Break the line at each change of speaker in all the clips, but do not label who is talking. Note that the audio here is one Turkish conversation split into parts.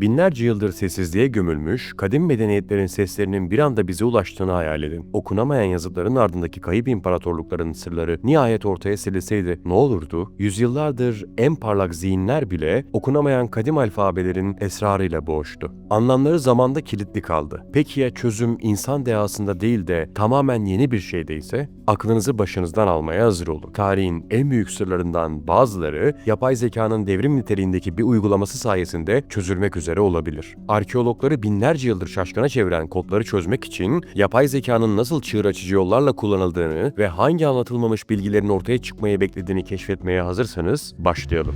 Binlerce yıldır sessizliğe gömülmüş, kadim medeniyetlerin seslerinin bir anda bize ulaştığını hayal edin. Okunamayan yazıtların ardındaki kayıp imparatorlukların sırları nihayet ortaya serilseydi ne olurdu? Yüzyıllardır en parlak zihinler bile okunamayan kadim alfabelerin esrarıyla boğuştu. Anlamları zamanda kilitli kaldı. Peki ya çözüm insan dehasında değil de tamamen yeni bir şeydeyse? Aklınızı başınızdan almaya hazır olun. Tarihin en büyük sırlarından bazıları yapay zekanın devrim niteliğindeki bir uygulaması sayesinde çözülmek üzere olabilir. Arkeologları binlerce yıldır şaşkına çeviren kodları çözmek için yapay zekanın nasıl çığır açıcı yollarla kullanıldığını ve hangi anlatılmamış bilgilerin ortaya çıkmayı beklediğini keşfetmeye hazırsanız başlayalım.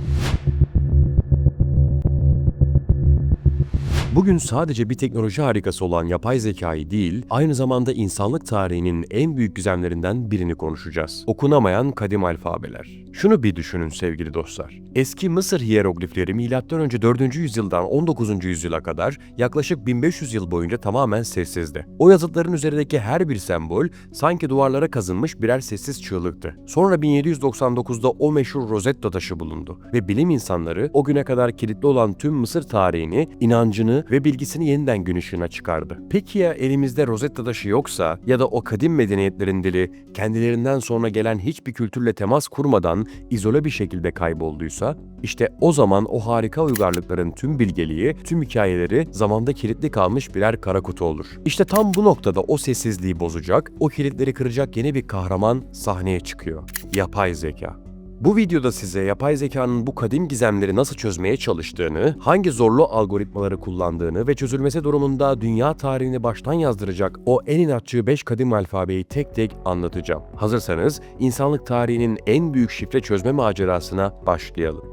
Bugün sadece bir teknoloji harikası olan yapay zekayı değil, aynı zamanda insanlık tarihinin en büyük gizemlerinden birini konuşacağız. Okunamayan kadim alfabeler. Şunu bir düşünün sevgili dostlar. Eski Mısır hiyeroglifleri M.Ö. 4. yüzyıldan 19. yüzyıla kadar yaklaşık 1500 yıl boyunca tamamen sessizdi. O yazıtların üzerindeki her bir sembol sanki duvarlara kazınmış birer sessiz çığlıktı. Sonra 1799'da o meşhur Rosetta taşı bulundu ve bilim insanları o güne kadar kilitli olan tüm Mısır tarihini, inancını ve bilgisini yeniden gün ışığına çıkardı. Peki ya elimizde Rosetta taşı yoksa ya da o kadim medeniyetlerin dili kendilerinden sonra gelen hiçbir kültürle temas kurmadan izole bir şekilde kaybolduysa, işte o zaman o harika uygarlıkların tüm bilgeliği, tüm hikayeleri zamanda kilitli kalmış birer kara kutu olur. İşte tam bu noktada o sessizliği bozacak, o kilitleri kıracak yeni bir kahraman sahneye çıkıyor. Yapay zeka. Bu videoda size yapay zekanın bu kadim gizemleri nasıl çözmeye çalıştığını, hangi zorlu algoritmaları kullandığını ve çözülmesi durumunda dünya tarihini baştan yazdıracak o en inatçı 5 kadim alfabeyi tek tek anlatacağım. Hazırsanız insanlık tarihinin en büyük şifre çözme macerasına başlayalım.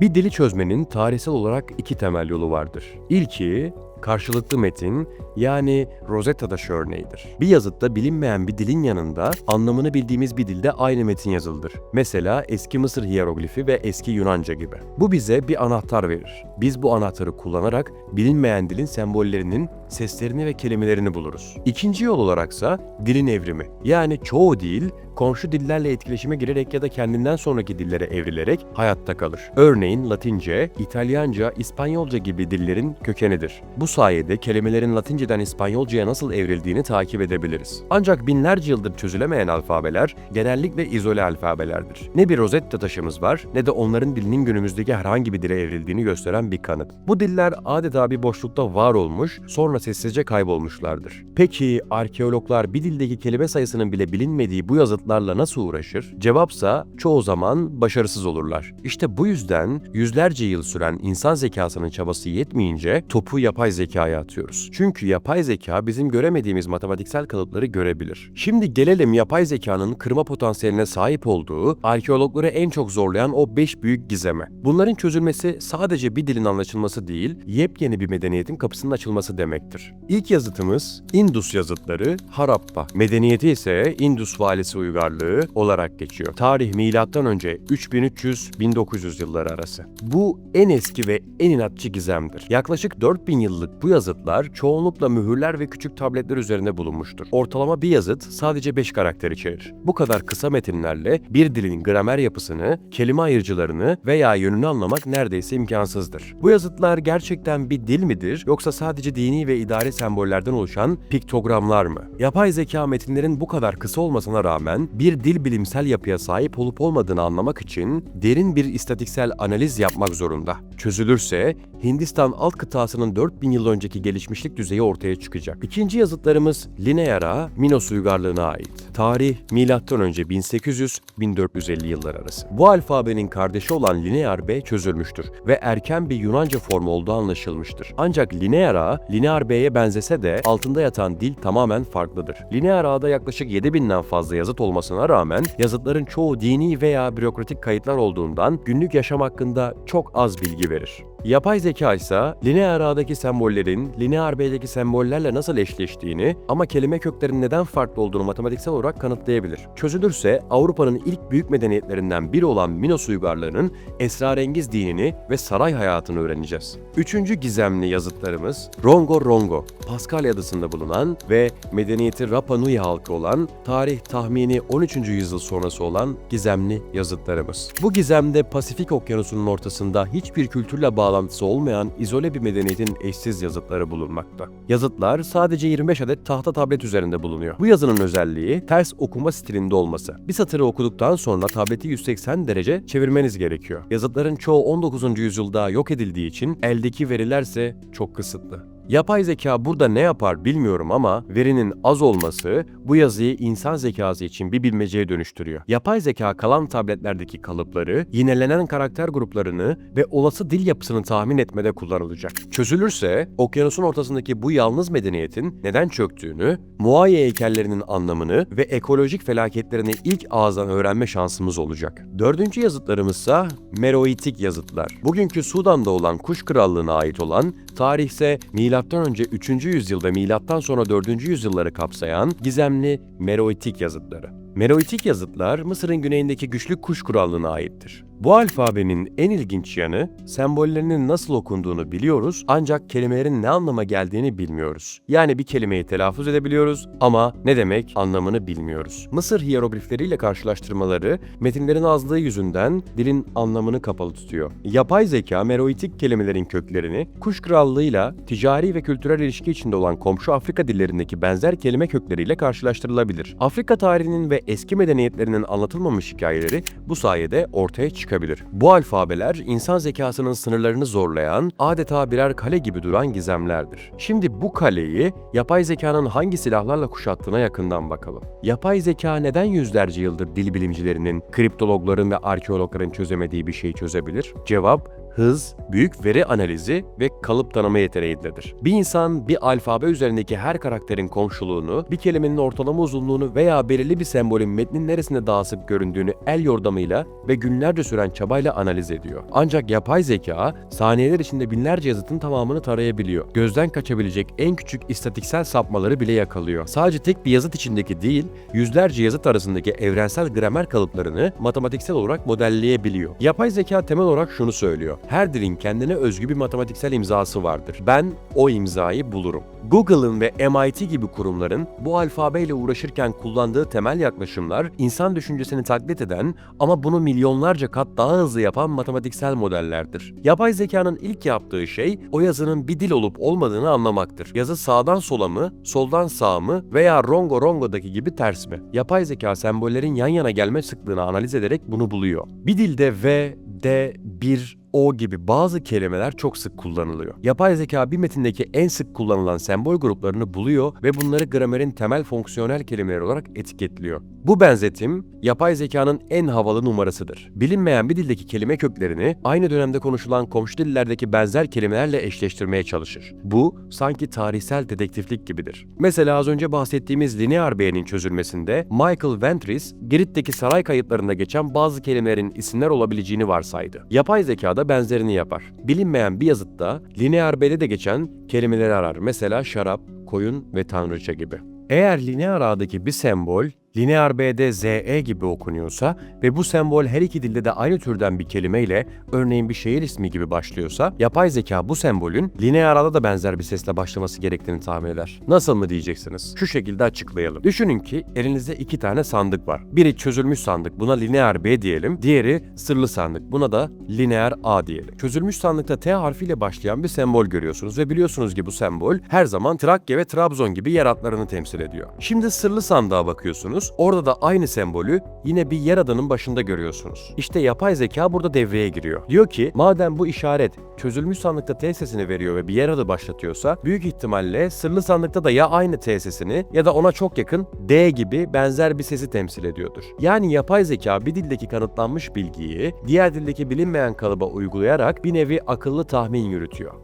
Bir dili çözmenin tarihsel olarak iki temel yolu vardır. İlki karşılıklı metin yani Rosetta taşı örneğidir. Bir yazıtta bilinmeyen bir dilin yanında anlamını bildiğimiz bir dilde aynı metin yazılıdır. Mesela eski Mısır hiyeroglifi ve eski Yunanca gibi. Bu bize bir anahtar verir. Biz bu anahtarı kullanarak bilinmeyen dilin sembollerinin seslerini ve kelimelerini buluruz. İkinci yol olaraksa dilin evrimi. Yani çoğu dil komşu dillerle etkileşime girerek ya da kendinden sonraki dillere evrilerek hayatta kalır. Örneğin Latince, İtalyanca, İspanyolca gibi dillerin kökenidir. Bu sayede kelimelerin Latinceden İspanyolcaya nasıl evrildiğini takip edebiliriz. Ancak binlerce yıldır çözülemeyen alfabeler genellikle izole alfabelerdir. Ne bir Rosetta taşımız var ne de onların dilinin günümüzdeki herhangi bir dile evrildiğini gösteren bir kanıt. Bu diller adeta bir boşlukta var olmuş, sonra sessizce kaybolmuşlardır. Peki arkeologlar bir dildeki kelime sayısının bile bilinmediği bu yazıtlarla nasıl uğraşır? Cevapsa çoğu zaman başarısız olurlar. İşte bu yüzden yüzlerce yıl süren insan zekasının çabası yetmeyince topu yapay zekaya atıyoruz. Çünkü yapay zeka bizim göremediğimiz matematiksel kalıpları görebilir. Şimdi gelelim yapay zekanın kırma potansiyeline sahip olduğu, arkeologları en çok zorlayan o 5 büyük gizeme. Bunların çözülmesi sadece bir dilin anlaşılması değil, yepyeni bir medeniyetin kapısının açılması demektir. İlk yazıtımız Indus yazıtları Harappa. Medeniyeti ise Indus valisi uygarlığı olarak geçiyor. Tarih milattan önce 3300-1900 yılları arası. Bu en eski ve en inatçı gizemdir. Yaklaşık 4000 yıllık bu yazıtlar çoğunlukla mühürler ve küçük tabletler üzerinde bulunmuştur. Ortalama bir yazıt sadece 5 karakter içerir. Bu kadar kısa metinlerle bir dilin gramer yapısını, kelime ayırıcılarını veya yönünü anlamak neredeyse imkansızdır. Bu yazıtlar gerçekten bir dil midir yoksa sadece dini ve idari sembollerden oluşan piktogramlar mı? Yapay zeka metinlerin bu kadar kısa olmasına rağmen bir dil bilimsel yapıya sahip olup olmadığını anlamak için derin bir istatiksel analiz yapmak zorunda. Çözülürse Hindistan alt kıtasının 4000 yıl önceki gelişmişlik düzeyi ortaya çıkacak. İkinci yazıtlarımız Linear'a, Minos uygarlığına ait. Tarih M.Ö. 1800-1450 yıllar arası. Bu alfabenin kardeşi olan Linear B çözülmüştür ve erken bir Yunanca formu olduğu anlaşılmıştır. Ancak Linear A, Linear B'ye benzese de altında yatan dil tamamen farklıdır. Linear A'da yaklaşık 7000'den fazla yazıt olmasına rağmen yazıtların çoğu dini veya bürokratik kayıtlar olduğundan günlük yaşam hakkında çok az bilgi verir. Yapay zeka ise lineer A'daki sembollerin lineer B'deki sembollerle nasıl eşleştiğini ama kelime köklerinin neden farklı olduğunu matematiksel olarak kanıtlayabilir. Çözülürse Avrupa'nın ilk büyük medeniyetlerinden biri olan Minos uygarlığının esrarengiz dinini ve saray hayatını öğreneceğiz. Üçüncü gizemli yazıtlarımız Rongo Rongo, Paskalya adasında bulunan ve medeniyeti Rapa Nui halkı olan, tarih tahmini 13. yüzyıl sonrası olan gizemli yazıtlarımız. Bu gizemde Pasifik Okyanusu'nun ortasında hiçbir kültürle bağlı bağlantısı olmayan izole bir medeniyetin eşsiz yazıtları bulunmakta. Yazıtlar sadece 25 adet tahta tablet üzerinde bulunuyor. Bu yazının özelliği ters okuma stilinde olması. Bir satırı okuduktan sonra tableti 180 derece çevirmeniz gerekiyor. Yazıtların çoğu 19. yüzyılda yok edildiği için eldeki verilerse çok kısıtlı. Yapay zeka burada ne yapar bilmiyorum ama verinin az olması bu yazıyı insan zekası için bir bilmeceye dönüştürüyor. Yapay zeka kalan tabletlerdeki kalıpları, yinelenen karakter gruplarını ve olası dil yapısını tahmin etmede kullanılacak. Çözülürse okyanusun ortasındaki bu yalnız medeniyetin neden çöktüğünü, Muayye heykellerinin anlamını ve ekolojik felaketlerini ilk ağızdan öğrenme şansımız olacak. Dördüncü yazıtlarımızsa Meroitik yazıtlar. Bugünkü Sudan'da olan Kuş Krallığı'na ait olan tarihse milattan önce 3. yüzyılda sonra 4. yüzyılları kapsayan gizemli Meroitik yazıtları. Meroitik yazıtlar Mısır'ın güneyindeki güçlü Kuş Krallığı'na aittir. Bu alfabenin en ilginç yanı sembollerinin nasıl okunduğunu biliyoruz ancak kelimelerin ne anlama geldiğini bilmiyoruz. Yani bir kelimeyi telaffuz edebiliyoruz ama ne demek anlamını bilmiyoruz. Mısır hiyeroglifleriyle karşılaştırmaları metinlerin azlığı yüzünden dilin anlamını kapalı tutuyor. Yapay zeka meroitik kelimelerin köklerini Kuş Krallığı'yla ticari ve kültürel ilişki içinde olan komşu Afrika dillerindeki benzer kelime kökleriyle karşılaştırılabilir. Afrika tarihinin ve eski medeniyetlerinin anlatılmamış hikayeleri bu sayede ortaya çıkabilir. Bu alfabeler insan zekasının sınırlarını zorlayan, adeta birer kale gibi duran gizemlerdir. Şimdi bu kaleyi yapay zekanın hangi silahlarla kuşattığına yakından bakalım. Yapay zeka neden yüzlerce yıldır dil bilimcilerinin, kriptologların ve arkeologların çözemediği bir şeyi çözebilir? Cevap hız, büyük veri analizi ve kalıp tanıma yeteneğindedir. Bir insan bir alfabe üzerindeki her karakterin komşuluğunu, bir kelimenin ortalama uzunluğunu veya belirli bir sembolün metnin neresinde daha sık göründüğünü el yordamıyla ve günlerce süren çabayla analiz ediyor. Ancak yapay zeka saniyeler içinde binlerce yazıtın tamamını tarayabiliyor. Gözden kaçabilecek en küçük istatiksel sapmaları bile yakalıyor. Sadece tek bir yazıt içindeki değil, yüzlerce yazıt arasındaki evrensel gramer kalıplarını matematiksel olarak modelleyebiliyor. Yapay zeka temel olarak şunu söylüyor. Her dilin kendine özgü bir matematiksel imzası vardır. Ben o imzayı bulurum. Google'ın ve MIT gibi kurumların bu alfabeyle uğraşırken kullandığı temel yaklaşımlar insan düşüncesini taklit eden ama bunu milyonlarca kat daha hızlı yapan matematiksel modellerdir. Yapay zekanın ilk yaptığı şey o yazının bir dil olup olmadığını anlamaktır. Yazı sağdan sola mı, soldan sağa mı veya rongo rongodaki gibi ters mi? Yapay zeka sembollerin yan yana gelme sıklığını analiz ederek bunu buluyor. Bir dilde V, D, bir, o gibi bazı kelimeler çok sık kullanılıyor. Yapay zeka bir metindeki en sık kullanılan sembol gruplarını buluyor ve bunları gramerin temel fonksiyonel kelimeler olarak etiketliyor. Bu benzetim yapay zekanın en havalı numarasıdır. Bilinmeyen bir dildeki kelime köklerini aynı dönemde konuşulan komşu dillerdeki benzer kelimelerle eşleştirmeye çalışır. Bu sanki tarihsel dedektiflik gibidir. Mesela az önce bahsettiğimiz linear B'nin çözülmesinde Michael Ventris, Girit'teki saray kayıtlarında geçen bazı kelimelerin isimler olabileceğini varsaydı. Yapay zekada benzerini yapar. Bilinmeyen bir yazıtta linear B'de de geçen kelimeleri arar. Mesela şarap, koyun ve tanrıça gibi. Eğer linear A'daki bir sembol linear B'de ZE gibi okunuyorsa ve bu sembol her iki dilde de aynı türden bir kelimeyle örneğin bir şehir ismi gibi başlıyorsa yapay zeka bu sembolün linear A'da da benzer bir sesle başlaması gerektiğini tahmin eder. Nasıl mı diyeceksiniz? Şu şekilde açıklayalım. Düşünün ki elinizde iki tane sandık var. Biri çözülmüş sandık buna linear B diyelim. Diğeri sırlı sandık buna da linear A diyelim. Çözülmüş sandıkta T harfiyle başlayan bir sembol görüyorsunuz ve biliyorsunuz ki bu sembol her zaman Trakya ve Trabzon gibi yer adlarını temsil ediyor. Şimdi sırlı sandığa bakıyorsunuz. Orada da aynı sembolü yine bir yer adanın başında görüyorsunuz. İşte yapay zeka burada devreye giriyor. Diyor ki madem bu işaret çözülmüş sandıkta T sesini veriyor ve bir yer adı başlatıyorsa büyük ihtimalle sırlı sandıkta da ya aynı T sesini ya da ona çok yakın D gibi benzer bir sesi temsil ediyordur. Yani yapay zeka bir dildeki kanıtlanmış bilgiyi diğer dildeki bilinmeyen kalıba uygulayarak bir nevi akıllı tahmin yürütüyor.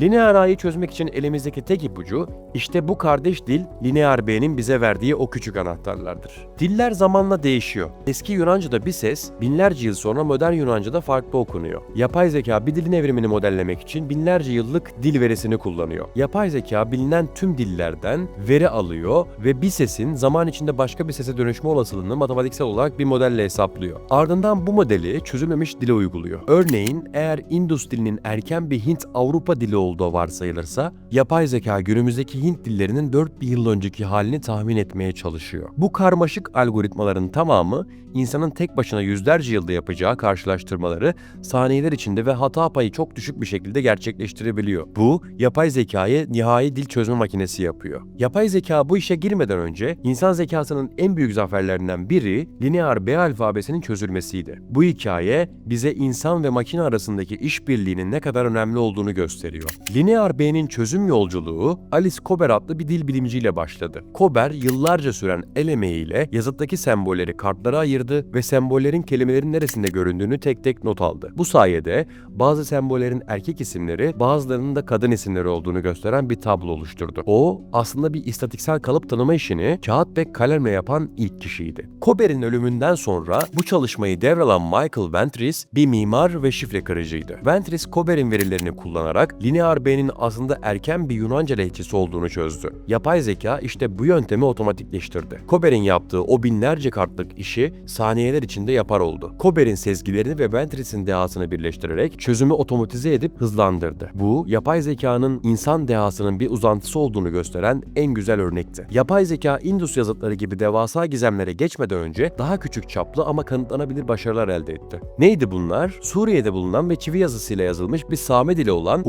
Linear A'yı çözmek için elimizdeki tek ipucu işte bu kardeş dil Linear B'nin bize verdiği o küçük anahtarlardır. Diller zamanla değişiyor. Eski Yunanca'da bir ses binlerce yıl sonra modern Yunanca'da farklı okunuyor. Yapay zeka bir dilin evrimini modellemek için binlerce yıllık dil verisini kullanıyor. Yapay zeka bilinen tüm dillerden veri alıyor ve bir sesin zaman içinde başka bir sese dönüşme olasılığını matematiksel olarak bir modelle hesaplıyor. Ardından bu modeli çözülmemiş dile uyguluyor. Örneğin eğer Indus dilinin erken bir Hint-Avrupa dili olduğu varsayılırsa, yapay zeka günümüzdeki Hint dillerinin 4000 yıl önceki halini tahmin etmeye çalışıyor. Bu karmaşık algoritmaların tamamı insanın tek başına yüzlerce yılda yapacağı karşılaştırmaları saniyeler içinde ve hata payı çok düşük bir şekilde gerçekleştirebiliyor. Bu, yapay zekayı nihai dil çözme makinesi yapıyor. Yapay zeka bu işe girmeden önce insan zekasının en büyük zaferlerinden biri linear B alfabesinin çözülmesiydi. Bu hikaye bize insan ve makine arasındaki işbirliğinin ne kadar önemli olduğunu gösteriyor. Linear B'nin çözüm yolculuğu Alice Kober adlı bir dil bilimciyle başladı. Kober yıllarca süren el emeğiyle yazıttaki sembolleri kartlara ayırdı ve sembollerin kelimelerin neresinde göründüğünü tek tek not aldı. Bu sayede bazı sembollerin erkek isimleri, bazılarının da kadın isimleri olduğunu gösteren bir tablo oluşturdu. O aslında bir istatiksel kalıp tanıma işini kağıt ve kalemle yapan ilk kişiydi. Kober'in ölümünden sonra bu çalışmayı devralan Michael Ventris bir mimar ve şifre kırıcıydı. Ventris Kober'in verilerini kullanarak Linear B'nin aslında erken bir Yunanca lehçesi olduğunu çözdü. Yapay zeka işte bu yöntemi otomatikleştirdi. Kober'in yaptığı o binlerce kartlık işi saniyeler içinde yapar oldu. Kober'in sezgilerini ve Ventris'in dehasını birleştirerek çözümü otomatize edip hızlandırdı. Bu, yapay zekanın insan dehasının bir uzantısı olduğunu gösteren en güzel örnekti. Yapay zeka Indus yazıtları gibi devasa gizemlere geçmeden önce daha küçük çaplı ama kanıtlanabilir başarılar elde etti. Neydi bunlar? Suriye'de bulunan ve çivi yazısıyla yazılmış bir Same dili olan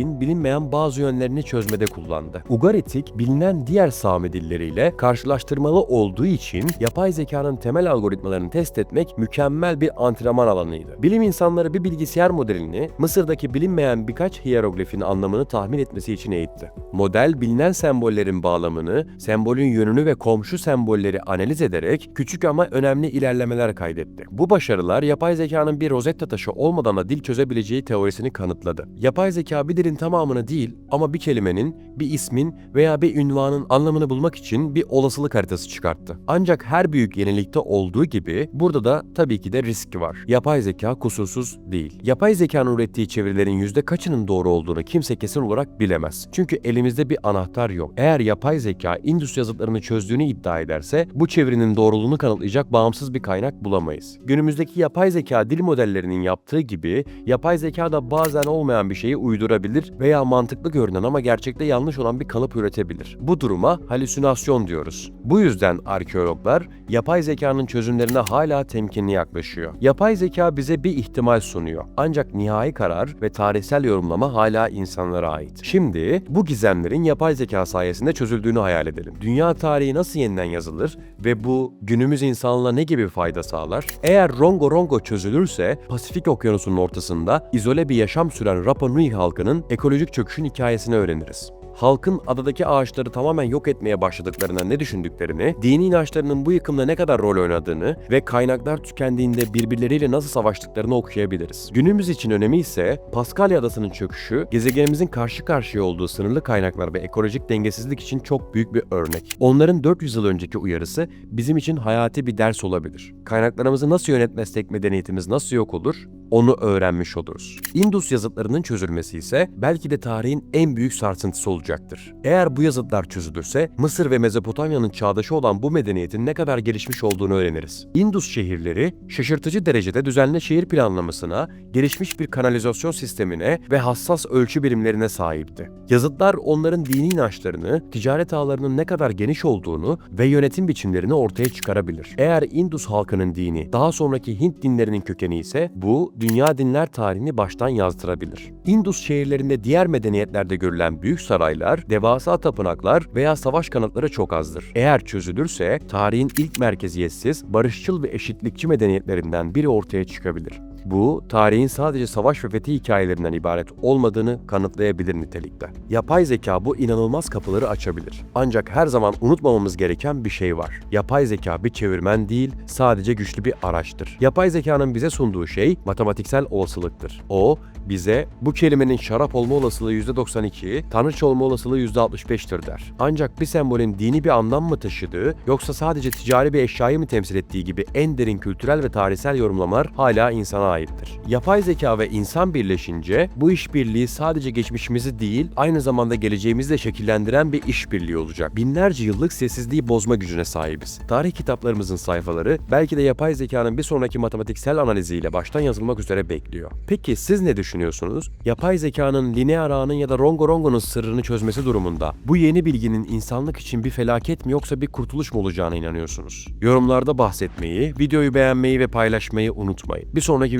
Ugaritik'in bilinmeyen bazı yönlerini çözmede kullandı. Ugaritik, bilinen diğer Same dilleriyle karşılaştırmalı olduğu için yapay zekanın temel algoritmalarını test etmek mükemmel bir antrenman alanıydı. Bilim insanları bir bilgisayar modelini Mısır'daki bilinmeyen birkaç hieroglifin anlamını tahmin etmesi için eğitti. Model bilinen sembollerin bağlamını, sembolün yönünü ve komşu sembolleri analiz ederek küçük ama önemli ilerlemeler kaydetti. Bu başarılar yapay zekanın bir Rosetta taşı olmadan da dil çözebileceği teorisini kanıtladı. Yapay zeka bir dilin tamamını değil ama bir kelimenin, bir ismin veya bir ünvanın anlamını bulmak için bir olasılık haritası çıkarttı. Ancak her büyük yenilikte olduğu gibi burada da tabii ki de riski var. Yapay zeka kusursuz değil. Yapay zekanın ürettiği çevirilerin yüzde kaçının doğru olduğunu kimse kesin olarak bilemez. Çünkü elimizde bir anahtar yok. Eğer yapay zeka Indus yazıtlarını çözdüğünü iddia ederse bu çevirinin doğruluğunu kanıtlayacak bağımsız bir kaynak bulamayız. Günümüzdeki yapay zeka dil modellerinin yaptığı gibi yapay zeka da bazen olmayan bir şeyi uydurabilir veya mantıklı görünen ama gerçekte yanlış olan bir kalıp üretebilir. Bu duruma halüsinasyon diyoruz. Bu yüzden arkeologlar yapay zekanın çözümlerine hala temkinli yaklaşıyor. Yapay zeka bize bir ihtimal sunuyor. Ancak nihai karar ve tarihsel yorumlama hala insanlara ait. Şimdi bu gizemlerin yapay zeka sayesinde çözüldüğünü hayal edelim. Dünya tarihi nasıl yeniden yazılır ve bu günümüz insanlığına ne gibi fayda sağlar? Eğer Rongo Rongo çözülürse Pasifik Okyanusu'nun ortasında izole bir yaşam süren Rapa Nui halkının ekolojik çöküşün hikayesini öğreniriz halkın adadaki ağaçları tamamen yok etmeye başladıklarına ne düşündüklerini, dini inançlarının bu yıkımda ne kadar rol oynadığını ve kaynaklar tükendiğinde birbirleriyle nasıl savaştıklarını okuyabiliriz. Günümüz için önemi ise Paskalya Adası'nın çöküşü, gezegenimizin karşı karşıya olduğu sınırlı kaynaklar ve ekolojik dengesizlik için çok büyük bir örnek. Onların 400 yıl önceki uyarısı bizim için hayati bir ders olabilir. Kaynaklarımızı nasıl yönetmezsek medeniyetimiz nasıl yok olur? Onu öğrenmiş oluruz. Indus yazıtlarının çözülmesi ise belki de tarihin en büyük sarsıntısı olacaktır. Eğer bu yazıtlar çözülürse Mısır ve Mezopotamya'nın çağdaşı olan bu medeniyetin ne kadar gelişmiş olduğunu öğreniriz. Indus şehirleri şaşırtıcı derecede düzenli şehir planlamasına, gelişmiş bir kanalizasyon sistemine ve hassas ölçü birimlerine sahipti. Yazıtlar onların dini inançlarını, ticaret ağlarının ne kadar geniş olduğunu ve yönetim biçimlerini ortaya çıkarabilir. Eğer Indus halkının dini daha sonraki Hint dinlerinin kökeni ise bu dünya dinler tarihini baştan yazdırabilir. Indus şehirlerinde diğer medeniyetlerde görülen büyük saraylar, devasa tapınaklar veya savaş kanıtları çok azdır. Eğer çözülürse tarihin ilk merkeziyetsiz, barışçıl ve eşitlikçi medeniyetlerinden biri ortaya çıkabilir. Bu, tarihin sadece savaş ve fethi hikayelerinden ibaret olmadığını kanıtlayabilir nitelikte. Yapay zeka bu inanılmaz kapıları açabilir. Ancak her zaman unutmamamız gereken bir şey var. Yapay zeka bir çevirmen değil, sadece güçlü bir araçtır. Yapay zekanın bize sunduğu şey matematiksel olasılıktır. O, bize bu kelimenin şarap olma olasılığı %92, tanrıç olma olasılığı %65'tir der. Ancak bir sembolün dini bir anlam mı taşıdığı yoksa sadece ticari bir eşyayı mı temsil ettiği gibi en derin kültürel ve tarihsel yorumlamalar hala insana aittir. Yapay zeka ve insan birleşince bu işbirliği sadece geçmişimizi değil, aynı zamanda geleceğimizi de şekillendiren bir işbirliği olacak. Binlerce yıllık sessizliği bozma gücüne sahibiz. Tarih kitaplarımızın sayfaları belki de yapay zekanın bir sonraki matematiksel analiziyle baştan yazılmak üzere bekliyor. Peki siz ne düşünüyorsunuz? Yapay zekanın lineer ağının ya da rongo rongonun sırrını çözmesi durumunda bu yeni bilginin insanlık için bir felaket mi yoksa bir kurtuluş mu olacağına inanıyorsunuz? Yorumlarda bahsetmeyi, videoyu beğenmeyi ve paylaşmayı unutmayın. Bir sonraki